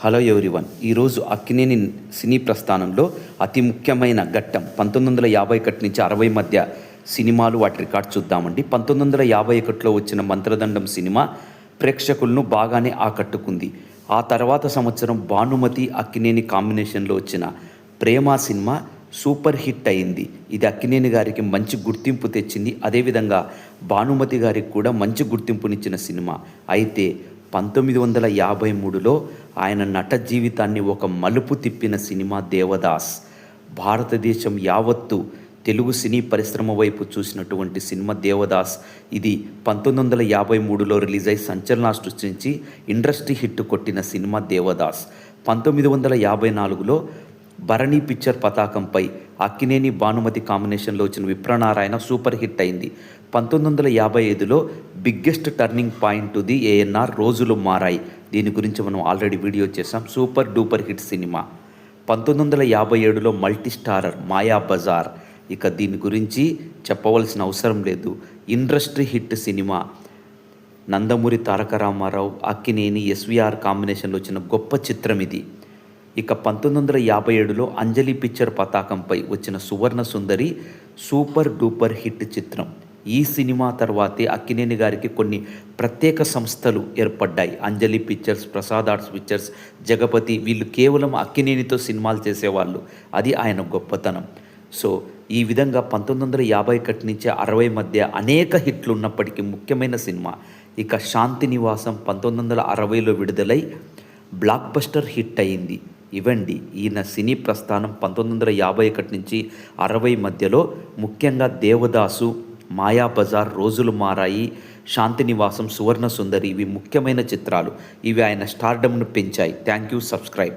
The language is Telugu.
హలో ఎవ్రీవన్ ఈరోజు అక్కినేని సినీ ప్రస్థానంలో అతి ముఖ్యమైన ఘట్టం పంతొమ్మిది వందల యాభై ఒకటి నుంచి అరవై మధ్య సినిమాలు వాటి రికార్డ్ చూద్దామండి. పంతొమ్మిది వందల యాభై ఒకటిలో వచ్చిన మంత్రదండం సినిమా ప్రేక్షకులను బాగానే ఆకట్టుకుంది. ఆ తర్వాత సంవత్సరం భానుమతి అక్కినేని కాంబినేషన్లో వచ్చిన ప్రేమ సినిమా సూపర్ హిట్ అయింది. ఇది అక్కినేని గారికి మంచి గుర్తింపు తెచ్చింది. అదేవిధంగా భానుమతి గారికి కూడా మంచి గుర్తింపునిచ్చిన సినిమా. అయితే పంతొమ్మిది వందల యాభై మూడులో ఆయన నట జీవితాన్ని ఒక మలుపు తిప్పిన సినిమా దేవదాస్. భారతదేశం యావత్తు తెలుగు సినీ పరిశ్రమ వైపు చూసినటువంటి సినిమా దేవదాస్ ఇది పంతొమ్మిది వందల యాభై మూడులో రిలీజ్ అయి సంచలన సృష్టించి ఇండస్ట్రీ హిట్ కొట్టిన సినిమా దేవదాస్. పంతొమ్మిది వందల యాభై నాలుగులో భరణి పిక్చర్ పతాకంపై అక్కినేని భానుమతి కాంబినేషన్లో వచ్చిన విప్రనారాయణ సూపర్ హిట్ అయింది. పంతొమ్మిది వందల యాభై ఐదులో biggest turning point the ANR రోజులు మారాయి. దీని గురించి మనం ఆల్రెడీ వీడియో చేసాం సూపర్ డూపర్ హిట్ సినిమా. పంతొమ్మిది వందల యాభై ఏడులో మల్టీ స్టారర్ మాయా బజార్. ఇక దీని గురించి చెప్పవలసిన అవసరం లేదు. Industry hit cinema. Nandamuri Taraka Ramarao Akkineni SVR కాంబినేషన్లో వచ్చిన గొప్ప చిత్రం ఇది. ఇక పంతొమ్మిది వందల యాభై ఏడులో అంజలి పిక్చర్ పతాకంపై వచ్చిన Suvarna Sundari super duper hit చిత్రం. ఈ సినిమా తర్వాతే అక్కినేని గారికి కొన్ని ప్రత్యేక సంస్థలు ఏర్పడ్డాయి. Anjali pictures Prasad arts pictures Jagapathi వీళ్ళు కేవలం అక్కినేనితో సినిమాలు చేసేవాళ్ళు. అది ఆయన గొప్పతనం. సో ఈ విధంగా పంతొమ్మిది వందల యాభై ఒకటి నుంచి అరవై మధ్య అనేక హిట్లు ఉన్నప్పటికీ ముఖ్యమైన సినిమా. ఇక శాంతి నివాసం పంతొమ్మిది వందల అరవైలో విడుదలై బ్లాక్ బస్టర్ హిట్ అయింది. ఇవ్వండి. ఈయన సినీ ప్రస్థానం పంతొమ్మిది వందల యాభై ఒకటి నుంచి అరవై మధ్యలో ముఖ్యంగా దేవదాసు మాయా బజార్ రోజులు మారాయి శాంతి నివాసం సువర్ణ సుందరి ఇవి ముఖ్యమైన చిత్రాలు. ఇవి ఆయన స్టార్డమ్ను పెంచాయి. Thank you subscribe.